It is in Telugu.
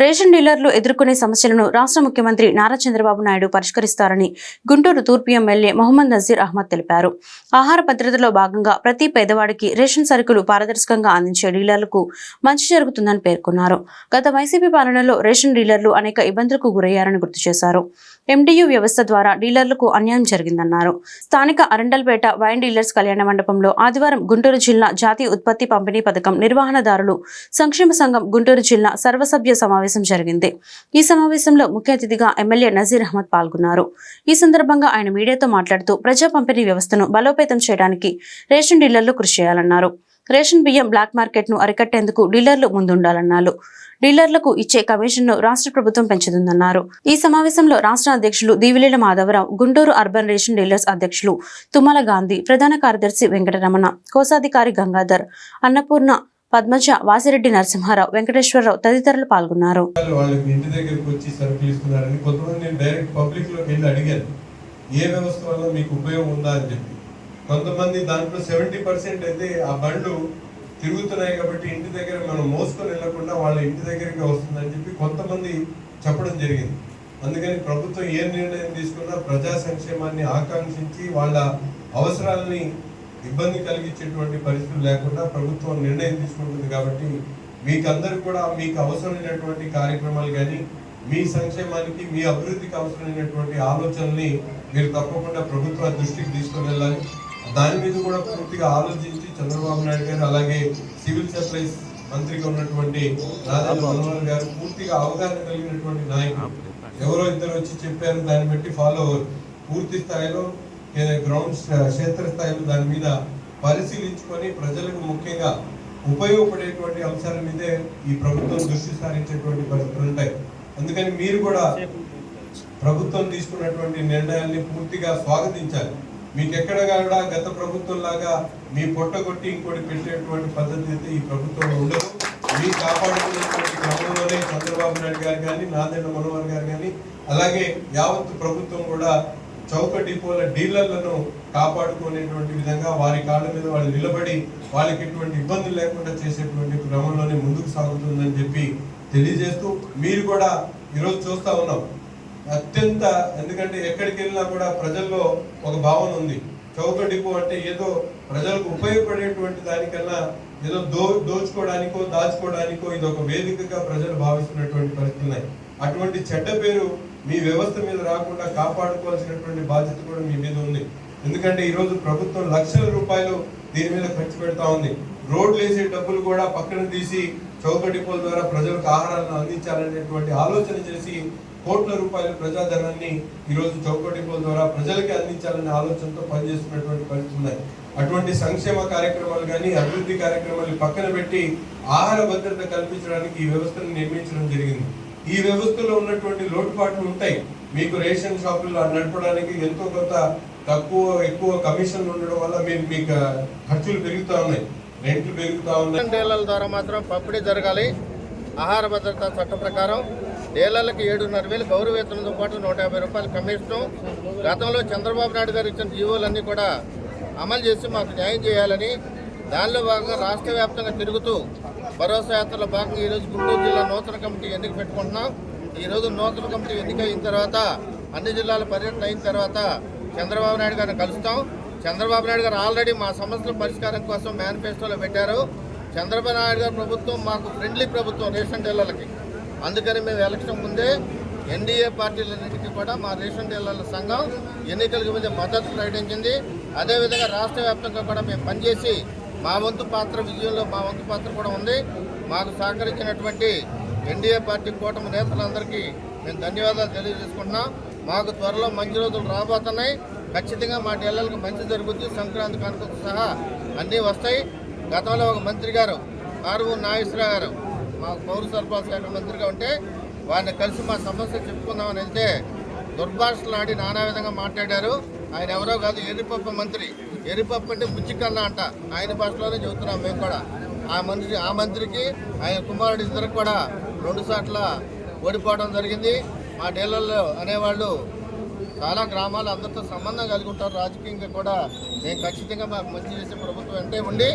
రేషన్ డీలర్లు ఎదుర్కొనే సమస్యలను రాష్ట్ర ముఖ్యమంత్రి నారా చంద్రబాబు నాయుడు పరిష్కరిస్తారని గుంటూరు తూర్పు ఎమ్మెల్యే మొహమ్మద్ నజీర్ అహ్మద్ తెలిపారు. ఆహార భద్రతలో భాగంగా ప్రతి పేదవాడికి రేషన్ సరుకులు పారదర్శకంగా అందించే డీలర్లకు మంచి జరుగుతుందని పేర్కొన్నారు. గత వైసీపీ పాలనలో రేషన్ డీలర్లు అనేక ఇబ్బందులకు గురయ్యారని గుర్తు చేశారు. ఎండియు వ్యవస్థ ద్వారా డీలర్లకు అన్యాయం జరిగిందన్నారు. స్థానిక అరండల్పేట వైన్ డీలర్స్ కళ్యాణ మండపంలో ఆదివారం గుంటూరు జిల్లా జాతీయ ఉత్పత్తి పంపిణీ పథకం నిర్వహణదారులు సంక్షేమ సంఘం గుంటూరు జిల్లా సర్వసభ్య సమావేశం జరిగింది. ఈ సమావేశంలో ముఖ్య అతిథిగా ఎమ్మెల్యే నజీర్ అహ్మద్ పాల్గొన్నారు. ఈ సందర్భంగా ఆయన మీడియాతో మాట్లాడుతూ ప్రజా పంపిణీ వ్యవస్థను బలోపేతం చేయడానికి రేషన్ డీలర్లు కృషి చేయాలన్నారు. రేషన్ బియ్యం బ్లాక్ మార్కెట్ను అరికట్టేందుకు డీలర్లు ముందుండాలన్నారు. డీలర్లకు ఇచ్చే కమిషన్ను రాష్ట్ర ప్రభుత్వం పెంచుతుందన్నారు. ఈ సమావేశంలో రాష్ట్ర అధ్యక్షులు Divilela Madhava Rao Guntur urban ration dealers అధ్యక్షులు తుమ్మల గాంధీ ప్రధాన కార్యదర్శి వెంకటరమణ కోశాధికారి గంగాధర్ అన్నపూర్ణ పద్మజ వాసిరెడ్డి నరసింహారావు వెంకటేశ్వరరావు తదితరులు పాల్గొన్నారు. వాళ్ళకి ఇంటి దగ్గరకు వచ్చి సరుకులు ఇస్తున్నారని కొంతమంది నేను డైరెక్ట్ పబ్లిక్లోకి వెళ్ళి అడిగాను. ఏ వ్యవస్థ వల్ల మీకు ఉపయోగం ఉందా అని చెప్పి. కొంతమంది దాంట్లో సెవెంటీ పర్సెంట్ అయితే ఆ బండ్లు తిరుగుతున్నాయి కాబట్టి ఇంటి దగ్గర మనం మోసుకొని వెళ్ళకుండా వాళ్ళ ఇంటి దగ్గరికి వస్తుందని చెప్పి కొంతమంది చెప్పడం జరిగింది. అందుకని ప్రభుత్వం ఏ నిర్ణయం తీసుకున్నా ప్రజా సంక్షేమాన్ని ఆకాంక్షించి వాళ్ళ అవసరాలని ఇబ్బంది కలిగించేటువంటి పరిస్థితులు లేకుండా ప్రభుత్వం నిర్ణయం తీసుకుంటుంది కాబట్టి మీకందరూ కూడా మీకు అవసరమైనటువంటి కార్యక్రమాలు కానీ మీ సంక్షేమానికి మీ అభివృద్ధికి అవసరమైనటువంటి ఆలోచనల్ని మీరు తప్పకుండా ప్రభుత్వ దృష్టికి తీసుకుని వెళ్ళాలి. దాని మీద కూడా పూర్తిగా ఆలోచించి చంద్రబాబు నాయుడు గారు అలాగే సివిల్ సప్లైస్ మంత్రిగా ఉన్నటువంటి రాజేంద్ర మనోహర్ గారు పూర్తిగా అవగాహన కలిగినటువంటి నాయకులు. ఎవరో ఇద్దరు వచ్చి చెప్పారు దాన్ని బట్టి ఫాలో అవ్వరు పూర్తి స్థాయిలో గ్రౌండ్ క్షేత్ర స్థాయిలో దాని మీద పరిశీలించుకొని ప్రజలకు ముఖ్యంగా ఉపయోగపడేటువంటి అంశాల మీదే ఈ ప్రభుత్వం దృష్టి సారించేటువంటి పరిస్థితులు ఉంటాయి. అందుకని మీరు కూడా ప్రభుత్వం తీసుకున్నటువంటి నిర్ణయాల్ని పూర్తిగా స్వాగతించాలి. మీకు ఎక్కడ కూడా గత ప్రభుత్వం లాగా మీ పొట్ట కొట్టి ఇంకోటి పెట్టేటువంటి పద్ధతి అయితే ఈ ప్రభుత్వంలో ఉండదు. మీ కాపాడుకునేటువంటి క్రమంలోనే చంద్రబాబు నాయుడు గారు కానీ నాదెండ్ల మనోహర్ గారు కానీ అలాగే యావత్ ప్రభుత్వం కూడా చౌక డిపోల డీలర్లను కాపాడుకునేటువంటి విధంగా వారి కాళ్ళ మీద వాళ్ళు నిలబడి వాళ్ళకి ఎటువంటి ఇబ్బందులు లేకుండా చేసేటువంటి క్రమంలోనే ముందుకు సాగుతుందని చెప్పి తెలియజేస్తూ మీరు కూడా ఈరోజు చూస్తూ ఉన్నాం. అత్యంత ఎందుకంటే ఎక్కడికి వెళ్ళినా కూడా ప్రజల్లో ఒక భావన ఉంది. చౌక డిపో అంటే ఏదో ప్రజలకు ఉపయోగపడేటువంటి దానికన్నా ఏదో దో దోచుకోవడానికో దాచుకోవడానికో ఇది ఒక వేదికగా ప్రజలు భావిస్తున్నటువంటి పరిస్థితులు ఉన్నాయి. అటువంటి చెడ్డ పేరు మీ వ్యవస్థ మీద రాకుండా కాపాడుకోవాల్సినటువంటి బాధ్యత కూడా మీ మీద ఉంది. ఎందుకంటే ఈరోజు ప్రభుత్వం లక్షల రూపాయలు దీని మీద ఖర్చు పెడతా ఉంది. రోడ్లు వేసే డబ్బులు కూడా పక్కన తీసి చౌక డిపోల ద్వారా ప్రజలకు ఆహారాలను అందించాలనేటువంటి ఆలోచన చేసి కోట్ల రూపాయల ప్రజాధనాన్ని ఈరోజు చౌకటిపోల ద్వారా ప్రజలకి అందించాలనే ఆలోచనతో పనిచేస్తున్నటువంటి పరిస్థితులు ఉన్నాయి అటువంటి సంక్షేమ కార్యక్రమాలు కానీ అభివృద్ధి కార్యక్రమాలు పక్కన పెట్టి ఆహార భద్రత కల్పించడానికి ఈ వ్యవస్థను నిర్మించడం జరిగింది. ఈ వ్యవస్థలో ఉన్నటువంటి లోటుపాట్లు ఉంటాయి. మీకు రేషన్ షాపులు నడపడానికి ఎంతో కొంత తక్కువ ఎక్కువ కమిషన్లు ఉండడం వల్ల మీరు మీకు ఖర్చులు పెరుగుతూ ఉన్నాయి. రెంట్లు పెరుగుతూ ఉన్నాయి. ద్వారా మాత్రం పంపిణీ జరగాలి. ఆహార భద్రత చట్టం ప్రకారం డీలర్లకు ఏడున్నర వేలు గౌరవ వేతనంతో పాటు నూట యాభై రూపాయలు కమిషన్. గతంలో చంద్రబాబు నాయుడు గారు ఇచ్చిన జీవోలన్నీ కూడా అమలు చేసి మాకు న్యాయం చేయాలని దానిలో భాగంగా రాష్ట్ర వ్యాప్తంగా తిరుగుతూ భరోసా యాత్రలో భాగంగా ఈరోజు గుంటూరు జిల్లా నూతన కమిటీ ఎన్నిక పెట్టుకుంటున్నాం. ఈరోజు నూతన కమిటీ ఎన్నిక అయిన తర్వాత అన్ని జిల్లాల పర్యటన అయిన తర్వాత చంద్రబాబు నాయుడు గారిని కలుస్తాం. చంద్రబాబు నాయుడు గారు ఆల్రెడీ మా సమస్యల పరిష్కారం కోసం మేనిఫెస్టోలో పెట్టారు. చంద్రబాబు నాయుడు గారు ప్రభుత్వం మాకు ఫ్రెండ్లీ ప్రభుత్వం రేషన్ డీలర్లకి. అందుకని మేము ఎలక్షన్ ముందే ఎన్డీఏ పార్టీలన్నింటికీ కూడా మా రేషన్ డీలర్ల సంఘం ఎన్నికలకు ముందే మద్దతు ప్రకటించింది. అదేవిధంగా రాష్ట్ర వ్యాప్తంగా కూడా మేము పనిచేసి మా వంతు పాత్ర విజయంలో మా వంతు పాత్ర కూడా ఉంది. మాకు సహకరించినటువంటి ఎన్డీఏ పార్టీ కూటమి నేతలందరికీ మేము ధన్యవాదాలు తెలియజేసుకుంటున్నాం. మాకు త్వరలో మంచి రోజులు రాబోతున్నాయి. ఖచ్చితంగా మా డీలర్లకు మంచి జరుగుద్ది. సంక్రాంతి కనుక సహా అన్నీ వస్తాయి. గతంలో ఒక మంత్రి గారు ఆరువు నాగేశ్వరరావు గారు మా పౌర సరఫరా శాఖ మంత్రిగా ఉంటే వారిని కలిసి మా సమస్య చెప్పుకుందామని వెళ్తే దుర్భాషలాడి నానా విధంగా మాట్లాడారు. ఆయన ఎవరో కాదు ఎర్రిపప్పు మంత్రి. ఎర్రిపప్పు అంటే బుచ్చికన్న అంట. ఆయన భాషలోనే చెబుతున్నాం మేము కూడా. ఆ మంత్రి ఆ మంత్రికి ఆయన కుమారుడు ఇద్దరికి కూడా రెండు సార్ల ఓడిపోవడం జరిగింది. మా డీలర్లు అనేవాళ్ళు చాలా గ్రామాలు అందరితో సంబంధం కలిగి ఉంటారు. రాజకీయంగా కూడా మేము ఖచ్చితంగా మాకు మంచి చేసే ప్రభుత్వం అంటే ఉండి